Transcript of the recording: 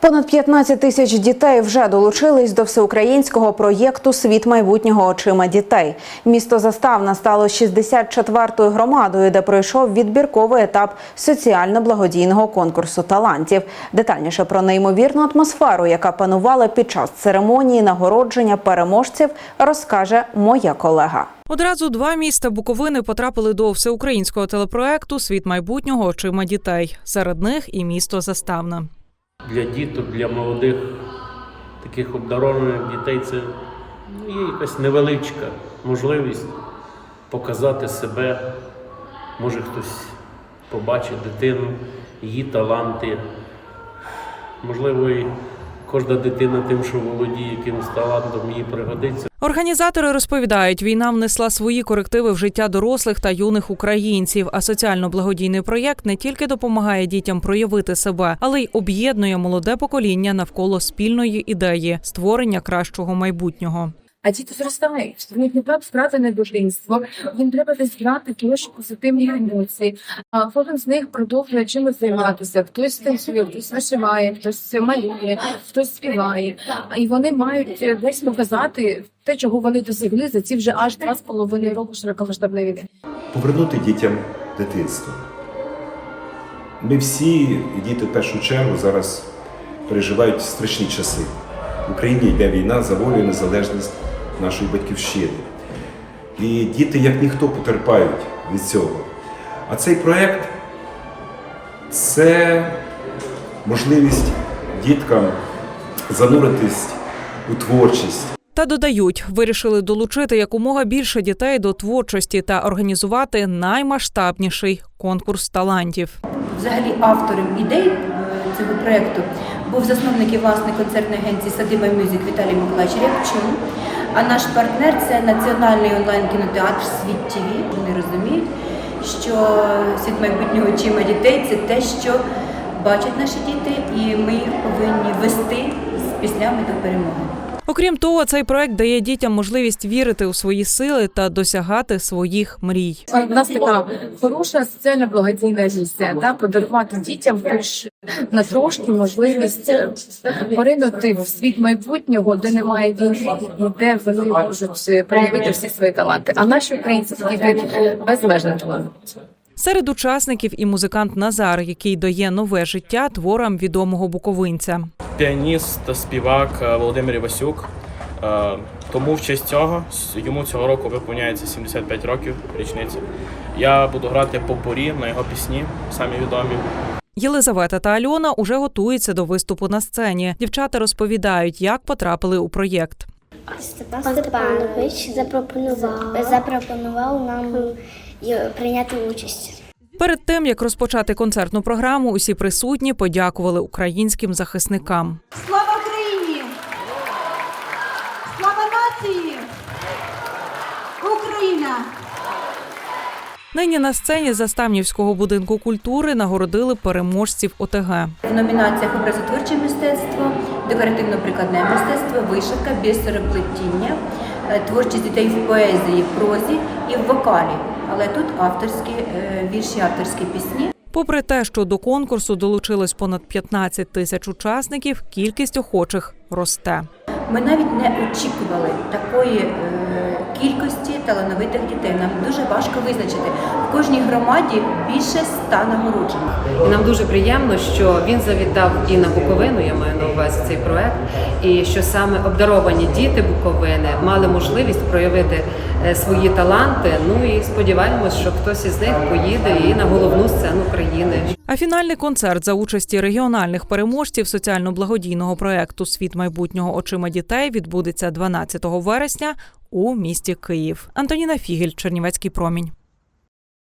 Понад 15 тисяч дітей вже долучились до всеукраїнського проєкту Світ майбутнього очима дітей. Місто Заставна стало 64-ю громадою, де пройшов відбірковий етап соціально-благодійного конкурсу талантів. Детальніше про неймовірну атмосферу, яка панувала під час церемонії нагородження переможців, розкаже моя колега. Одразу два міста Буковини потрапили до всеукраїнського телепроекту Світ майбутнього очима дітей. Серед них і місто Заставна. Для діток, для молодих таких обдарованих дітей це ну, є якась невеличка можливість показати себе. Може хтось побачить дитину, її таланти. Можливо, і кожна дитина тим, що володіє якимось талантом, їй пригодиться. Організатори розповідають, війна внесла свої корективи в життя дорослих та юних українців. А соціально-благодійний проєкт не тільки допомагає дітям проявити себе, але й об'єднує молоде покоління навколо спільної ідеї створення кращого майбутнього. А діти зростають. Їм не треба втратити дитинство, їм треба десь брати трошки позитивні емоції. А кожен з них продовжує чимось займатися. Хтось танцює, хтось вишиває, хтось малює, хтось співає. І вони мають е, десь показати те, чого вони досягли за ці вже аж два з половиною року широкомасштабної війни. повернути дітям дитинство. Ми всі, і діти в першу чергу, зараз переживають страшні часи. В Україні йде війна за волю і незалежність нашої батьківщини. І діти, як ніхто, потерпають від цього. А цей проєкт це можливість діткам зануритись у творчість. Та додають, вирішили долучити якомога більше дітей до творчості та організувати наймасштабніший конкурс талантів. Взагалі автором ідей е, цього проєкту був засновник і власник концертної агенції Садиба Мюзик Віталій Миколаївич Рябчун. А наш партнер це національний онлайн кінотеатр Світ ТВ. Вони розуміють, що світ майбутнього очима дітей це те, що бачать наші діти, і ми їх повинні вести з піснями до перемоги. Окрім того, цей проект дає дітям можливість вірити у свої сили та досягати своїх мрій. У нас така хороша соціальна благодійна місія, да, подарувати дітям хоч на трошки можливість е, поринути в світ майбутнього, де немає війни, де вони можуть е, проявити всі свої таланти. А наші українці діти безмежно таланти. Серед учасників і музикант Назар, який дає нове життя творам відомого буковинця. Піаніст та співак е, Володимир Івасюк. Е, Тому в честь цього йому цього року виповняється 75 років річниця. Я буду грати по порі на його пісні, самі відомі. Єлизавета та Альона уже готуються до виступу на сцені. Дівчата розповідають, як потрапили у проєкт. Степан Степанович запропонував, запропонував нам е, прийняти участь. Перед тим як розпочати концертну програму, усі присутні подякували українським захисникам. Слава Україні! Слава нації! Україна! Нині на сцені Заставнівського будинку культури нагородили переможців ОТГ. В номінаціях образотворче мистецтво, декоративно-прикладне мистецтво, вишивка, бісероплетіння, е, творчість дітей в поезії, в прозі і в вокалі. Але тут авторські е, вірші, авторські пісні. Попри те, що до конкурсу долучилось понад 15 тисяч учасників, кількість охочих росте. Ми навіть не очікували такої е, кількості талановитих дітей. Нам дуже важко визначити. В кожній громаді більше ста нагороджених. І нам дуже приємно, що він завітав і на Буковину, я маю на увазі цей проект, і що саме обдаровані діти Буковини мали можливість проявити е, свої таланти. Ну і сподіваємось, що хтось із них поїде і на головну сцену країни. А фінальний концерт за участі регіональних переможців соціально-благодійного проекту Світ майбутнього очима дітей відбудеться 12 вересня у місті Київ. Антоніна Фігель, Чернівецький промінь.